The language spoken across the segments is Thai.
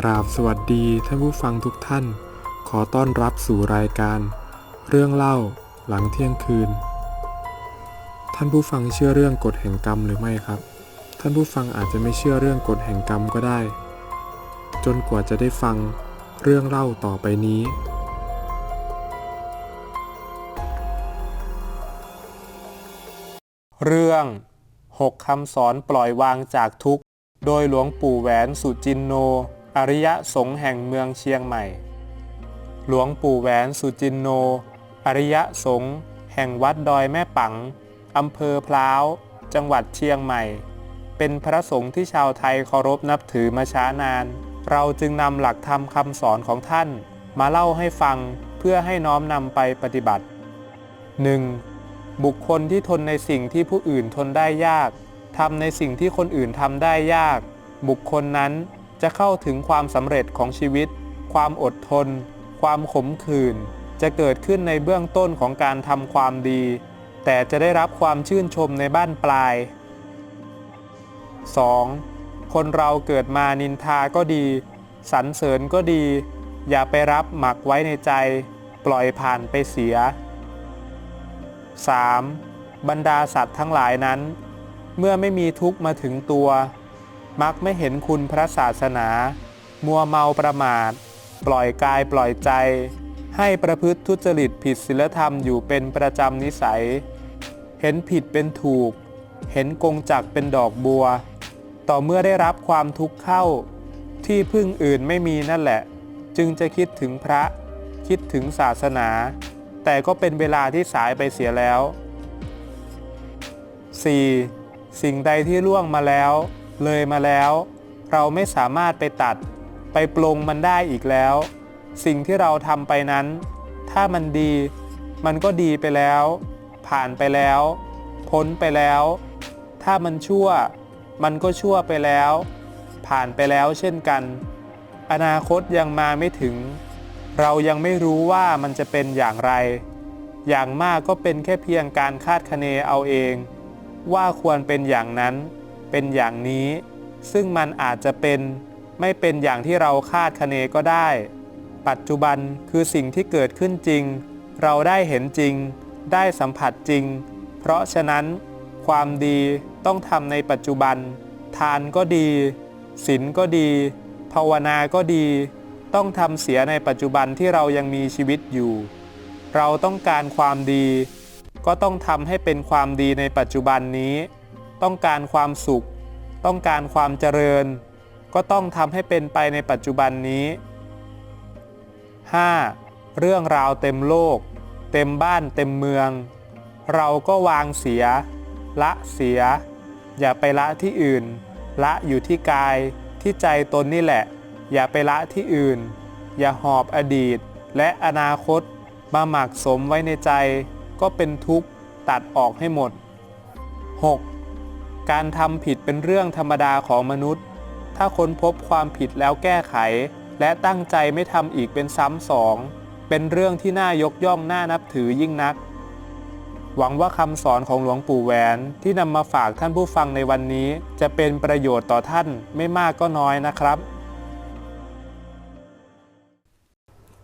กราบสวัสดีท่านผู้ฟังทุกท่าน ขอต้อนรับสู่รายการ เรื่องเล่าหลังเที่ยงคืน ท่านผู้ฟังเชื่อเรื่องกฎแห่งกรรมหรือไม่ครับ ท่านผู้ฟังอาจจะไม่เชื่อเรื่องกฎแห่งกรรมก็ได้ จนกว่าจะได้ฟังเรื่องเล่าต่อไปนี้ เรื่องหกคำสอนปล่อยวางจากทุกข์ โดยหลวงปู่แหวนสุจินโน อริยสงฆ์แห่งเมืองเชียงใหม่ หลวงปู่แหวนสุจินโน อริยสงฆ์แห่งวัดดอยแม่ปังอำเภอพร้าว จังหวัดเชียงใหม่ เป็นพระสงฆ์ที่ชาวไทยเคารพนับถือมาช้านาน เราจึงนำหลักธรรมคำสอนของท่าน มาเล่าให้ฟังเพื่อให้น้อมนำไปปฏิบัติ 1. บุคคลที่ทนในสิ่งที่ผู้อื่นทนได้ยากทำในสิ่งที่คนอื่นทำได้ยาก บุคคลนั้น จะเข้าถึงความสำเร็จของชีวิต ความอดทน ความขมขื่น จะเกิดขึ้นในเบื้องต้นของการทำความดี แต่จะได้รับความชื่นชมในบ้านปลาย 2. คนเราเกิดมานินทาก็ดีสรรเสริญก็ดี อย่าไปรับหมักไว้ในใจ ปล่อยผ่านไปเสีย 3. บรรดาสัตว์ทั้งหลายนั้น เมื่อไม่มีทุกข์มาถึงตัว มักไม่เห็นคุณพระศาสนา มัวเมาประมาท ปล่อยกายปล่อยใจ ให้ประพฤติทุจริตผิดศีลธรรมอยู่เป็นประจำนิสัย เห็นผิดเป็นถูก เห็นกงจักเป็นดอกบัว ต่อเมื่อได้รับความทุกข์เข้า ที่พึ่งอื่นไม่มีนั่นแหละ จึงจะคิดถึงพระ คิดถึงศาสนา แต่ก็เป็นเวลาที่สายไปเสียแล้ว 4. สิ่งใดที่ล่วงมาแล้ว เลยมาแล้ว เราไม่สามารถไปตัด ไปปลงมันได้อีกแล้ว สิ่งที่เราทำไปนั้น ถ้ามันดี มันก็ดีไปแล้ว ผ่านไปแล้ว พ้นไปแล้ว ถ้ามันชั่ว มันก็ชั่วไปแล้ว ผ่านไปแล้วเช่นกัน อนาคตยังมาไม่ถึง เรายังไม่รู้ว่ามันจะเป็นอย่างไร อย่างมากก็เป็นแค่เพียงการคาดคะเนเอาเอง ว่าควรเป็นอย่างนั้น เป็นอย่างนี้ ซึ่งมันอาจจะเป็นไม่เป็นอย่างที่เราคาดคะเนก็ได้ ปัจจุบันคือสิ่งที่เกิดขึ้นจริง เราได้เห็นจริง ได้สัมผัสจริง เพราะฉะนั้น ความดีต้องทำในปัจจุบัน ทานก็ดีศีลก็ดี ภาวนาก็ดี ต้องทำเสียในปัจจุบันที่เรายังมีชีวิตอยู่ เราต้องการความดี ก็ต้องทำให้เป็นความดีในปัจจุบันนี้ ต้องการความสุข ต้องการความเจริญ ก็ต้องทำให้เป็นไปในปัจจุบันนี้ 5. เรื่องราวเต็มโลก เต็มบ้านเต็มเมือง เราก็วางเสีย ละเสีย อย่าไปละที่อื่น ละอยู่ที่กายที่ใจตนนี่แหละ อย่าไปละที่อื่น อย่าหอบอดีตและอนาคตมาหมักสมไว้ในใจ ก็เป็นทุกข์ตัดออกให้หมด 6. การทำผิดเป็นเรื่องธรรมดาของมนุษย์ ถ้าค้นพบความผิดแล้วแก้ไข และตั้งใจไม่ทำอีกเป็นซ้ำสอง เป็นเรื่องที่น่ายกย่องน่านับถือยิ่งนัก หวังว่าคำสอนของหลวงปู่แหวนที่นำมาฝากท่านผู้ฟังในวันนี้ จะเป็นประโยชน์ต่อท่านไม่มากก็น้อยนะครับ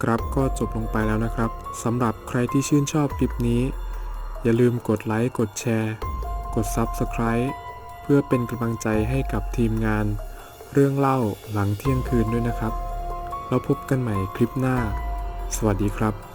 ครับก็จบลงไปแล้วนะครับสำหรับใครที่ชื่นชอบคลิปนี้ อย่าลืมกดไลค์กดแชร์ กด Subscribe พื่อเป็นกำลังใจให้กับทีมงาน เรื่องเล่าหลังเที่ยงคืนด้วยนะครับ แล้วพบกันใหม่คลิปหน้า สวัสดีครับ